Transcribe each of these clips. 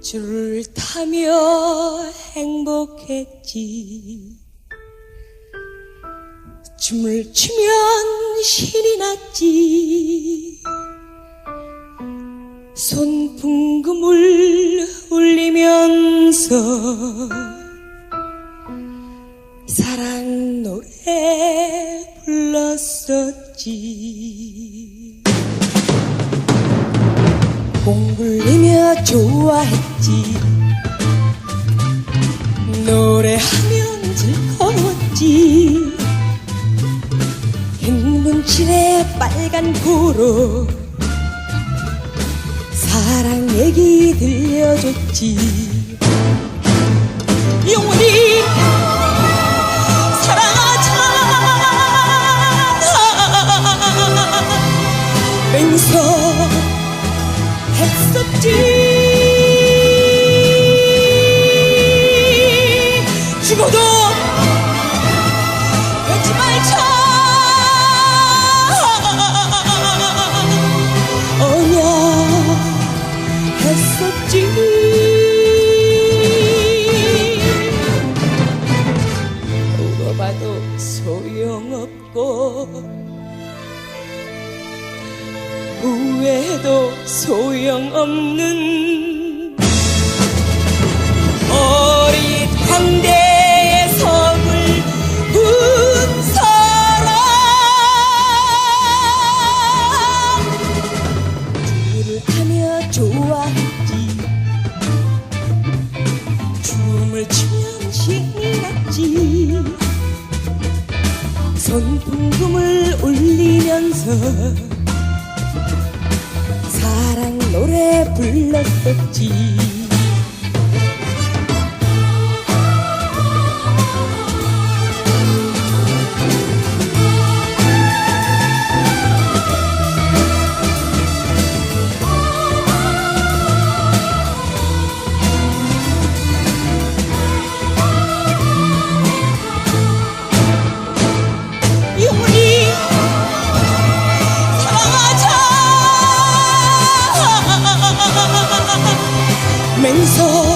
줄을 타며 행복했지. 춤을 추면 신이 났지. 손풍금을 울리면서 사랑 노래 불렀었지 공굴리며 좋아했지. 노래하면 즐거웠지. 행문칠의 빨간 고로 사랑 얘기 들려줬지. 영원히 후회도 소용없는 어린 났지. 손풍금을 울리면서 노래 불 맹서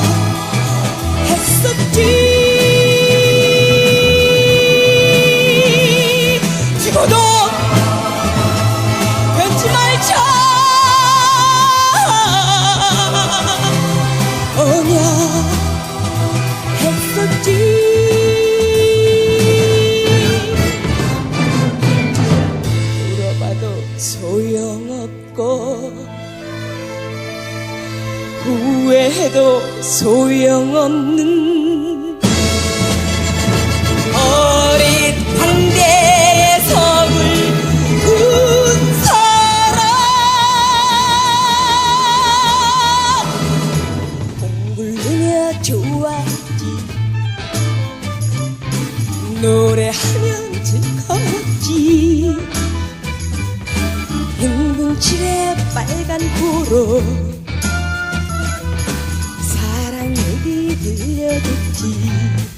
후회해도 소용없는 어린 황대의 성을 운 사람 공굴르며 좋아했지. 노래하면 즐거웠지. 행분칠의 빨간 고로 얘기